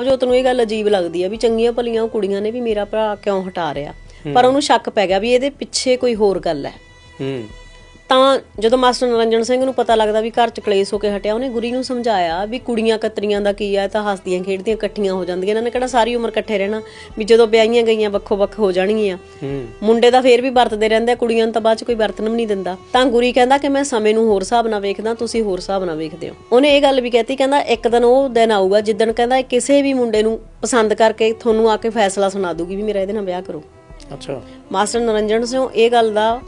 ਪ੍ਰਭਜੋਤ ਨੂੰ ਇਹ ਗੱਲ ਅਜੀਬ ਲੱਗਦੀ ਆ ਵੀ ਚੰਗੀਆਂ ਭਲੀਆਂ ਉਹ ਕੁੜੀਆਂ ਨੇ ਵੀ ਮੇਰਾ ਭਰਾ ਕਿਉਂ ਹਟਾ ਰਿਹਾ। ਪਰ ਉਹਨੂੰ ਸ਼ੱਕ ਪੈ ਗਿਆ ਵੀ ਇਹਦੇ ਪਿੱਛੇ ਕੋਈ ਹੋਰ ਗੱਲ ਹੈ। ਹੂੰ। ਤਾਂ ਜਦੋਂ ਮਾਸਟਰ ਨਰਿੰਜਨ ਸਿੰਘ ਨੂੰ ਪਤਾ ਲੱਗਦਾ ਵੀ ਘਰ ਚ ਕਲੇਸ਼ ਹੋ ਕੇ ਹਟਿਆ ਉਹਨੇ ਗੁਰੀ ਨੂੰ ਸਮਝਾਇਆ ਵੀ ਕੁੜੀਆਂ ਕਤਰੀਆਂ ਦਾ ਕੀ ਆ ਤਾਂ ਹੱਸਦੀਆਂ ਖੇਡਦੀਆਂ ਇਕੱਠੀਆਂ ਹੋ ਜਾਂਦੀਆਂ ਇਹਨਾਂ ਨੇ ਕਿਹੜਾ ਸਾਰੀ ਉਮਰ ਇਕੱਠੇ ਰਹਿਣਾ ਵੀ ਜਦੋਂ ਵਿਆਹੀਆਂ ਗਈਆਂ ਵੱਖੋ ਵੱਖ ਹੋ ਜਾਣਗੀਆਂ। ਮੁੰਡੇ ਤਾਂ ਫੇਰ ਵੀ ਵਰਤਦੇ ਰਹਿੰਦੇ ਕੁੜੀਆਂ ਨੂੰ ਤਾਂ ਬਾਅਦ ਚ ਕੋਈ ਵਰਤਨ ਵੀ ਨਹੀਂ ਦਿੰਦਾ। ਤਾਂ ਗੁਰੀ ਕਹਿੰਦਾ ਕਿ ਮੈਂ ਸਮੇਂ ਨੂੰ ਹੋਰ ਹਿਸਾਬ ਨਾਲ ਵੇਖਦਾ ਤੁਸੀਂ ਹੋਰ ਹਿਸਾਬ ਨਾਲ ਵੇਖਦੇ ਹੋ। ਉਹਨੇ ਇਹ ਗੱਲ ਵੀ ਕਹਿਤੀ ਕਹਿੰਦਾ ਇੱਕ ਦਿਨ ਉਹ ਦਿਨ ਆਊਗਾ ਜਿੱਦਣ ਕਹਿੰਦਾ ਕਿਸੇ ਵੀ ਮੁੰਡੇ ਨੂੰ ਪਸੰਦ ਕਰਕੇ ਤੁਹਾਨੂੰ ਆ ਕੇ ਫੈਸਲਾ ਸੁਣਾ ਦੂਗੀ ਵੀ ਮੇਰਾ ਇਹਦੇ ਨਾਲ ਵਿਆਹ ਕਰੋ। ਅੱਛਾ। ਮਾਸਟਰ ਨਰਿੰਜਨ ਸਿੰਘ ਇਹ ਗੱਲ ਦਾ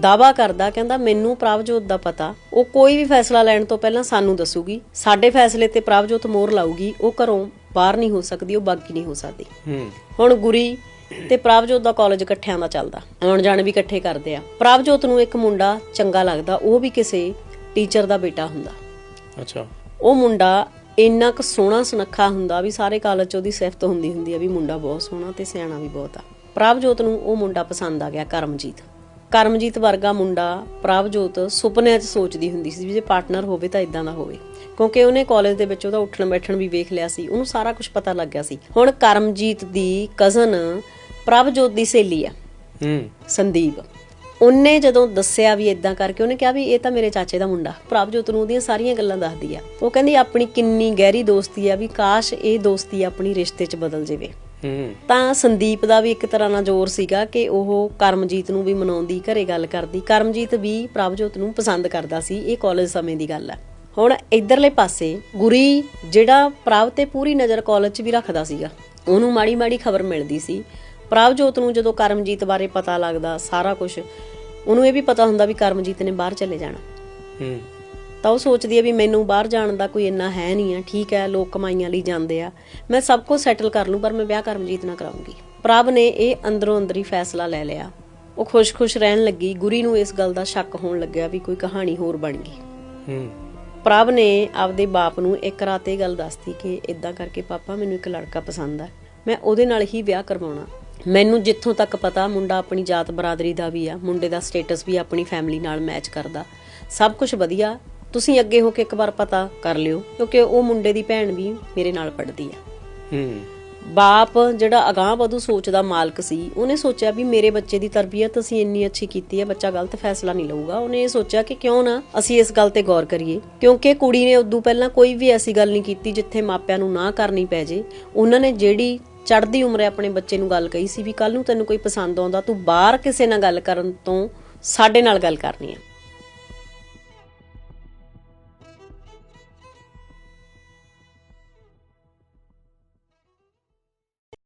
ਦਾਵਾ ਕਰਦਾ ਕਹਿੰਦਾ ਮੈਨੂੰ ਪ੍ਰਭਜੋਤ ਦਾ ਪਤਾ ਉਹ ਕੋਈ ਵੀ ਫੈਸਲਾ ਲੈਣ ਤੋਂ ਪਹਿਲਾਂ ਸਾਨੂੰ ਦੱਸੂਗੀ। ਸਾਡੇ ਫੈਸਲੇ ਤੇ ਪ੍ਰਭਜੋਤ ਮੋਹਰ ਲਾਊਗੀ ਉਹ ਘਰੋਂ ਬਾਹਰ ਨਹੀਂ ਹੋ ਸਕਦੀ ਉਹ ਬਾਗੀ ਨਹੀਂ ਹੋ ਸਕਦੀ। ਹੁਣ ਗੁਰੀ ਤੇ ਪ੍ਰਭਜੋਤ ਦਾ ਕਾਲਜ ਇਕੱਠਿਆਂ ਦਾ ਚੱਲਦਾ। ਆਉਣ ਜਾਣ ਵੀ ਇਕੱਠੇ ਕਰਦੇ ਆ। ਪ੍ਰਭਜੋਤ ਨੂੰ ਇੱਕ ਮੁੰਡਾ ਚੰਗਾ ਲੱਗਦਾ ਉਹ ਵੀ ਕਿਸੇ ਟੀਚਰ ਦਾ ਬੇਟਾ ਹੁੰਦਾ। ਅੱਛਾ। ਉਹ ਮੁੰਡਾ ਇੰਨਾ ਕੁ ਸੋਹਣਾ ਸੁਨੱਖਾ ਹੁੰਦਾ ਵੀ ਸਾਰੇ ਕਾਲਜ 'ਚ ਉਹਦੀ ਸਿਫਤ ਹੁੰਦੀ ਹੁੰਦੀ ਆ ਵੀ ਮੁੰਡਾ ਬਹੁਤ ਸੋਹਣਾ ਤੇ ਸਿਆਣਾ ਵੀ ਬਹੁਤ ਆ। ਪ੍ਰਭਜੋਤ ਨੂੰ ਉਹ ਮੁੰਡਾ ਪਸੰਦ ਆ ਗਿਆ ਕਰਮਜੀਤ। ਕਰਮਜੀਤ ਵਰਗਾ ਮੁੰਡਾ ਪ੍ਰਭਜੋਤ ਸੁਪਨਿਆਂ 'ਚ ਸੋਚਦੀ ਹੁੰਦੀ ਸੀ ਵੀ ਜੇ ਪਾਰਟਨਰ ਹੋਵੇ ਤਾਂ ਇਦਾਂ ਦਾ ਹੋਵੇ। ਕਿਉਂਕਿ ਉਹਨੇ ਕਾਲਜ ਦੇ ਵਿੱਚ ਉਹਦਾ ਉੱਠਣ ਬੈਠਣ ਵੀ ਵੇਖ ਲਿਆ ਸੀ। ਉਹਨੂੰ ਸਾਰਾ ਕੁਝ ਪਤਾ ਲੱਗ ਗਿਆ ਸੀ। ਹੁਣ ਕਰਮਜੀਤ ਦੀ ਕਜ਼ਨ ਪ੍ਰਭਜੋਤ ਦੀ ਸਹੇਲੀ ਆ। ਹੂੰ। ਸੰਦੀਪ। ਉਹਨੇ ਜਦੋਂ ਦੱਸਿਆ ਵੀ ਇਦਾਂ ਕਰਕੇ ਉਹਨੇ ਕਿਹਾ ਵੀ ਇਹ ਤਾਂ ਮੇਰੇ ਚਾਚੇ ਦਾ ਮੁੰਡਾ ਪ੍ਰਭਜੋਤ ਨੂੰ ਉਹਦੀਆਂ ਸਾਰੀਆਂ ਗੱਲਾਂ ਦੱਸਦੀ ਆ। ਉਹ ਕਹਿੰਦੀ ਆਪਣੀ ਕਿੰਨੀ ਗਹਿਰੀ ਦੋਸਤੀ ਆ ਵੀ ਕਾਸ਼ ਇਹ ਦੋਸਤੀ ਆਪਣੀ ਰਿਸ਼ਤੇ 'ਚ ਬਦਲ ਜਾਵੇ। ਹੂੰ। ਤਾਂ ਸੰਦੀਪ ਦਾ ਵੀ ਇੱਕ ਤਰ੍ਹਾਂ ਨਾਲ ਜ਼ੋਰ ਸੀਗਾ ਕਿ ਉਹ ਕਰਮਜੀਤ ਨੂੰ ਵੀ ਮਨਾਉਂਦੀ ਘਰੇ ਗੱਲ ਕਰਦੀ। ਕਰਮਜੀਤ ਵੀ ਪ੍ਰਭਜੋਤ ਨੂੰ ਪਸੰਦ ਕਰਦਾ ਸੀ ਇਹ ਕਾਲਜ ਸਮੇਂ ਦੀ ਗੱਲ ਹੈ ਹੁਣ ਇਧਰਲੇ ਪਾਸੇ ਗੁਰੀ ਜਿਹੜਾ ਪ੍ਰਭ ਤੇ ਪੂਰੀ ਨਜ਼ਰ ਕਾਲਜ 'ਚ ਵੀ ਰੱਖਦਾ ਸੀਗਾ ਉਹਨੂੰ ਮਾੜੀ ਮਾੜੀ ਖਬਰ ਮਿਲਦੀ ਸੀ ਪ੍ਰਭਜੋਤ ਨੂੰ ਜਦੋਂ ਕਰਮਜੀਤ ਬਾਰੇ ਪਤਾ ਲੱਗਦਾ ਸਾਰਾ ਕੁਝ ਉਹਨੂੰ ਇਹ ਵੀ ਪਤਾ ਹੁੰਦਾ ਵੀ ਕਰਮਜੀਤ ਨੇ ਬਾਹਰ ਚਲੇ ਜਾਣਾ। ਹੂੰ। ਤਾਂ ਉਹ ਸੋਚਦੀ ਹੈ ਵੀ ਮੈਨੂੰ ਬਾਹਰ ਜਾਣ ਦਾ ਕੋਈ ਇੰਨਾ ਹੈ ਨਹੀਂ ਆ ਠੀਕ ਹੈ ਲੋਕ ਕਮਾਈਆਂ ਲਈ ਜਾਂਦੇ ਆ। ਮੈਂ ਸਭ ਕੁਝ ਸੈਟਲ ਕਰ ਲੂੰ ਪਰ ਮੈਂ ਵਿਆਹ ਕਰਮਜੀਤ ਨਾਲ ਕਰਾਉਂਗੀ। ਪ੍ਰਭ ਨੇ ਇਹ ਅੰਦਰੋਂ ਅੰਦਰੀ ਫੈਸਲਾ ਲੈ ਲਿਆ। ਉਹ ਖੁਸ਼-ਖੁਸ਼ ਰਹਿਣ ਲੱਗੀ। ਗੁਰੀ ਨੂੰ ਇਸ ਗੱਲ ਦਾ ਸ਼ੱਕ ਹੋਣ ਲੱਗਿਆ ਵੀ ਕੋਈ ਕਹਾਣੀ ਹੋਰ ਬਣ ਗਈ। ਹੂੰ। ਪ੍ਰਭ ਨੇ ਆਪਦੇ ਬਾਪ ਨੂੰ ਇੱਕ ਰਾਤ ਇਹ ਗੱਲ ਦੱਸਤੀ ਕਿ ਇਦਾਂ ਕਰਕੇ ਪਾਪਾ ਮੈਨੂੰ ਇੱਕ ਲੜਕਾ ਪਸੰਦ ਆ। ਮੈਂ ਉਹਦੇ ਨਾਲ ਹੀ ਵਿਆਹ ਕਰਵਾਉਣਾ। ਮੈਨੂੰ ਜਿੱਥੋਂ ਤੱਕ ਪਤਾ ਮੁੰਡਾ ਆਪਣੀ ਜਾਤ ਬਰਾਦਰੀ ਦਾ ਵੀ ਆ ਮੁੰਡੇ ਦਾ ਸਟੇਟਸ ਵੀ ਆਪਣੀ ਫੈਮਿਲੀ ਨਾਲ ਮੈਚ ਕਰਦਾ। ਸਭ ਕੁਝ ਵਧੀਆ ਤੁਸੀਂ ਅੱਗੇ ਹੋ ਕੇ ਇੱਕ ਵਾਰ ਪਤਾ ਕਰ ਲਿਓ ਕਿਉਂਕਿ ਉਹ ਮੁੰਡੇ ਦੀ ਭੈਣ ਵੀ ਮੇਰੇ ਨਾਲ ਪੜਦੀ ਆ। ਹੂੰ। ਬਾਪ ਜਿਹੜਾ ਅਗਾਹ ਵਧੂ ਸੋਚ ਦਾ ਮਾਲਕ ਸੀ ਉਹਨੇ ਸੋਚਿਆ ਵੀ ਮੇਰੇ ਬੱਚੇ ਦੀ ਤਰਬੀਅਤ ਅਸੀਂ ਇੰਨੀ ਅੱਛੀ ਕੀਤੀ ਹੈ ਬੱਚਾ ਗਲਤ ਫੈਸਲਾ ਨਹੀਂ ਲਊਗਾ। ਉਹਨੇ ਇਹ ਸੋਚਿਆ ਕਿ ਕਿਉਂ ਨਾ ਅਸੀਂ ਇਸ ਗੱਲ ਤੇ ਗੌਰ ਕਰੀਏ ਕਿਉਂਕਿ ਕੁੜੀ ਨੇ ਉਦੋਂ ਪਹਿਲਾਂ ਕੋਈ ਵੀ ਐਸੀ ਗੱਲ ਨਹੀਂ ਕੀਤੀ ਜਿੱਥੇ ਮਾਪਿਆਂ ਨੂੰ ਨਾ ਕਰਨੀ ਪੈ ਜੇ। ਉਹਨਾਂ ਨੇ ਜਿਹੜੀ ਚੜ੍ਹਦੀ ਉਮਰੇ ਆਪਣੇ ਬੱਚੇ ਨੂੰ ਗੱਲ ਕਹੀ ਸੀ ਵੀ ਕੱਲ ਨੂੰ ਤੈਨੂੰ ਕੋਈ ਪਸੰਦ ਆਉਂਦਾ, ਤੂੰ ਬਾਹਰ ਕਿਸੇ ਨਾਲ ਗੱਲ ਕਰਨ ਤੋਂ ਸਾਡੇ ਨਾਲ ਗੱਲ ਕਰਨੀ ਆ